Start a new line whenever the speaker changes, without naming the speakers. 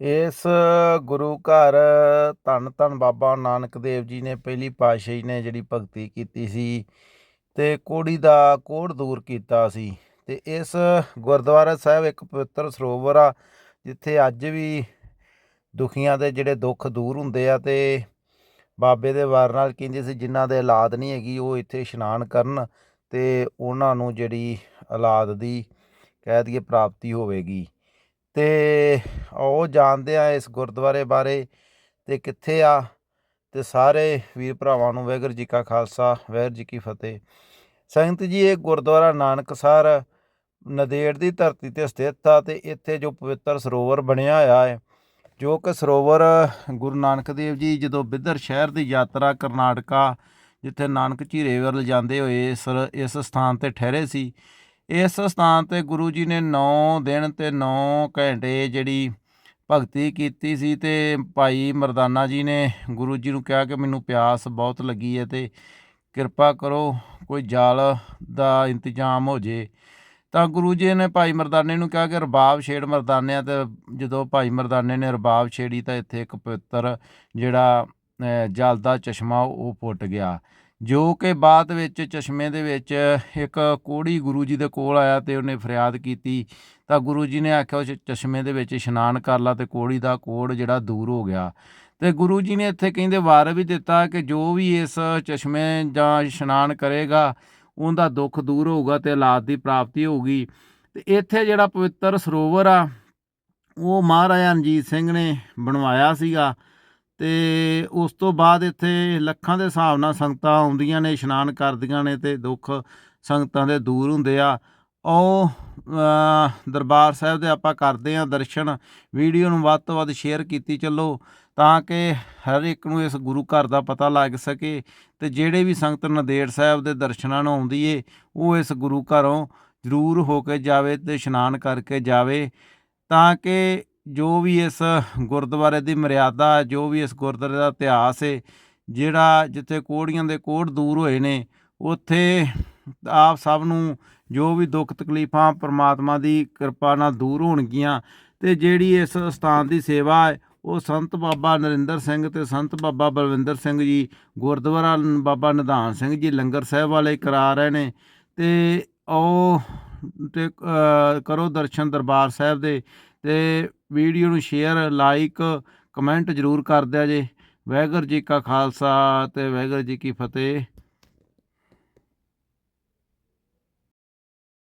ਇਸ ਗੁਰੂ ਘਰ ਧੰਨ ਧੰਨ ਬਾਬਾ ਨਾਨਕ ਦੇਵ ਜੀ ਨੇ, ਪਹਿਲੀ ਪਾਤਸ਼ਾਹੀ ਨੇ ਜਿਹੜੀ ਭਗਤੀ ਕੀਤੀ ਸੀ ਤੇ ਕੋੜੀ ਦਾ ਕੋੜ ਦੂਰ ਕੀਤਾ ਸੀ ਤੇ ਇਸ ਗੁਰਦੁਆਰਾ ਸਾਹਿਬ ਇੱਕ ਪਵਿੱਤਰ ਸਰੋਵਰ ਆ, ਜਿੱਥੇ ਅੱਜ ਵੀ ਦੁਖੀਆਂ ਦੇ ਜਿਹੜੇ ਦੁੱਖ ਦੂਰ ਹੁੰਦੇ ਆ ਤੇ ਬਾਬੇ ਦੇ ਵਾਰ ਨਾਲ ਕਹਿੰਦੇ ਸੀ ਜਿਨ੍ਹਾਂ ਦੇ ਔਲਾਦ ਨਹੀਂ ਹੈਗੀ ਉਹ ਇੱਥੇ ਇਸ਼ਨਾਨ ਕਰਨ ਤੇ ਉਹਨਾਂ ਨੂੰ ਜਿਹੜੀ ਔਲਾਦ ਦੀ ਕਹਿ ਦਈਏ ਪ੍ਰਾਪਤੀ ਹੋਵੇਗੀ। ਤੇ ਉਹ ਜਾਣਦੇ ਆ ਇਸ ਗੁਰਦੁਆਰੇ ਬਾਰੇ ਤੇ ਕਿੱਥੇ ਆ ਤੇ ਸਾਰੇ ਵੀਰ ਭਰਾਵਾਂ ਨੂੰ ਵਾਹਿਗੁਰੂ ਜੀ ਕਾ ਖਾਲਸਾ, ਵਾਹਿਗੁਰੂ ਜੀ ਕੀ ਫਤਿਹ। ਸੰਗਤ ਜੀ, ਇਹ ਗੁਰਦੁਆਰਾ ਨਾਨਕਸਰ ਨਦੇੜ ਦੀ ਧਰਤੀ ਤੇ ਸਥਿਤ ਆ ਤੇ ਇੱਥੇ ਜੋ ਪਵਿੱਤਰ ਸਰੋਵਰ ਬਣਿਆ ਹੋਇਆ ਹੈ, ਜੋ ਕਿ ਸਰੋਵਰ ਗੁਰੂ ਨਾਨਕ ਦੇਵ ਜੀ ਜਦੋਂ ਬਿੱਦਰ ਸ਼ਹਿਰ ਦੀ ਯਾਤਰਾ ਕਰਨਾਟਕਾ, ਜਿੱਥੇ ਨਾਨਕ ਝੀਰੇ ਵੱਲ ਜਾਂਦੇ ਹੋਏ ਇਸ ਇਸ ਸਥਾਨ ਤੇ ਠਹਿਰੇ ਸੀ ਇਸ ਸਥਾਨ ਤੇ ਗੁਰੂ ਜੀ ਨੇ 9 ਦਿਨ ਤੇ 9 ਘੰਟੇ ਜਿਹੜੀ ਭਗਤੀ ਕੀਤੀ ਸੀ ਤੇ ਭਾਈ ਮਰਦਾਨਾ ਜੀ ਨੇ ਗੁਰੂ ਜੀ ਨੂੰ ਕਿਹਾ ਕਿ ਮੈਨੂੰ ਪਿਆਸ ਬਹੁਤ ਲੱਗੀ ਹੈ ਤੇ ਕਿਰਪਾ ਕਰੋ, ਕੋਈ ਜਲ ਦਾ ਇੰਤਜ਼ਾਮ ਹੋ ਜੇ। ਤਾਂ ਗੁਰੂ ਜੀ ਨੇ ਭਾਈ ਮਰਦਾਨੇ ਨੂੰ ਕਿਹਾ ਕਿ ਰਬਾਬ ਛੇੜ ਮਰਦਾਨਿਆਂ ਤੇ, ਜਦੋਂ ਭਾਈ ਮਰਦਾਨੇ ਨੇ ਰਬਾਬ ਛੇੜੀ ਤਾਂ ਇੱਥੇ ਇੱਕ ਪਵਿੱਤਰ ਜਿਹੜਾ ਜਲ ਦਾ ਚਸ਼ਮਾ ਉਹ ਫੁੱਟ ਗਿਆ। ਜੋ ਕਿ ਬਾਅਦ ਵਿੱਚ ਚਸ਼ਮੇ ਦੇ ਵਿੱਚ ਇੱਕ ਕੋੜੀ ਗੁਰੂ ਜੀ ਦੇ ਕੋਲ ਆਇਆ ਤੇ ਉਹਨੇ ਫਰਿਆਦ ਕੀਤੀ। ਤਾਂ ਗੁਰੂ ਜੀ ਨੇ ਆਖਿਆ ਉਸ ਚਸ਼ਮੇ ਦੇ ਵਿੱਚ ਇਸ਼ਨਾਨ ਕਰ ਲਾ ਤੇ ਕੋੜੀ ਦਾ ਕੋੜ ਜਿਹੜਾ ਦੂਰ ਹੋ ਗਿਆ। ਤੇ ਗੁਰੂ ਜੀ ਨੇ ਇੱਥੇ ਕਹਿੰਦੇ, ਵਾਰ ਵੀ ਦਿੱਤਾ ਕਿ ਜੋ ਵੀ ਇਸ ਚਸ਼ਮੇ ਜਾਂ ਇਸ਼ਨਾਨ ਕਰੇਗਾ, ਉਹਦਾ ਦੁੱਖ ਦੂਰ ਹੋਊਗਾ ਤੇ ਔਲਾਦ ਦੀ ਪ੍ਰਾਪਤੀ ਹੋਊਗੀ। ਤੇ ਇੱਥੇ ਜਿਹੜਾ ਪਵਿੱਤਰ ਸਰੋਵਰ ਆ, ਉਹ ਮਹਾਰਾਜਾ ਰਣਜੀਤ ਸਿੰਘ ਨੇ ਬਣਵਾਇਆ ਸੀਗਾ। ਤੇ ਉਸ ਤੋਂ ਬਾਅਦ ਇੱਥੇ ਲੱਖਾਂ ਦੇ ਹਿਸਾਬ ਨਾਲ ਸੰਗਤਾਂ ਆਉਂਦੀਆਂ ਨੇ, ਇਸ਼ਨਾਨ ਕਰਦੀਆਂ ਨੇ ਤੇ ਦੁੱਖ ਸੰਗਤਾਂ ਦੇ ਦੂਰ ਹੁੰਦੇ ਆ। ਉਹ ਦਰਬਾਰ ਸਾਹਿਬ ਦੇ ਆਪਾਂ ਕਰਦੇ ਆ ਦਰਸ਼ਨ। ਵੀਡੀਓ ਨੂੰ ਵੱਧ ਤੋਂ ਵੱਧ ਸ਼ੇਅਰ ਕੀਤੀ ਚੱਲੋ ਤਾਂ ਕਿ ਹਰ ਇੱਕ ਨੂੰ ਇਸ ਗੁਰੂ ਘਰ ਦਾ ਪਤਾ ਲੱਗ ਸਕੇ ਤੇ ਜਿਹੜੇ ਵੀ ਸੰਗਤ ਨੰਦੇੜ ਸਾਹਿਬ ਦੇ ਦਰਸ਼ਨਾਂ ਨੂੰ ਆਉਂਦੀ ਏ, ਉਹ ਇਸ ਗੁਰੂ ਘਰੋਂ ਜ਼ਰੂਰ ਹੋ ਕੇ ਜਾਵੇ ਤੇ ਇਸ਼ਨਾਨ ਕਰਕੇ ਜਾਵੇ ਤਾਂ ਕਿ ਜੋ ਵੀ ਇਸ ਗੁਰਦੁਆਰੇ ਦੀ ਮਰਿਆਦਾ, ਜੋ ਵੀ ਇਸ ਗੁਰਦੁਆਰੇ ਦਾ ਇਤਿਹਾਸ ਹੈ ਜਿਹੜਾ ਜਿੱਥੇ ਕੋੜੀਆਂ ਦੇ ਕੋੜ ਦੂਰ ਹੋਏ ਨੇ, ਉੱਥੇ ਆਪ ਸਭ ਨੂੰ ਜੋ ਵੀ ਦੁੱਖ ਤਕਲੀਫਾਂ ਪ੍ਰਮਾਤਮਾ ਦੀ ਕਿਰਪਾ ਨਾਲ ਦੂਰ ਹੋਣਗੀਆਂ ਤੇ ਜਿਹੜੀ ਇਸ ਸਥਾਨ ਦੀ ਸੇਵਾ ਹੈ ਉਹ ਸੰਤ ਬਾਬਾ ਨਰਿੰਦਰ ਸਿੰਘ ਤੇ ਸੰਤ ਬਾਬਾ ਬਲਵਿੰਦਰ ਸਿੰਘ ਜੀ ਗੁਰਦੁਆਰਾ ਬਾਬਾ ਨਿਧਾਨ ਸਿੰਘ ਜੀ ਲੰਗਰ ਸਾਹਿਬ ਵਾਲੇ ਕਰਾ ਰਹੇ ਨੇ ਤੇ ਉਹ ਤੇ ਕਰੋ ਦਰਸ਼ਨ ਦਰਬਾਰ ਸਾਹਿਬ ਦੇ ਤੇ ਵੀਡੀਓ ਨੂੰ ਸ਼ੇਅਰ ਲਾਈਕ ਕਮੈਂਟ ਜ਼ਰੂਰ ਕਰ ਦਿਆ ਜੇ। ਵਾਹਿਗੁਰੂ ਜੀ ਕਾ ਖਾਲਸਾ ਤੇ ਵਾਹਿਗੁਰੂ ਜੀ ਕੀ ਫਤਿਹ।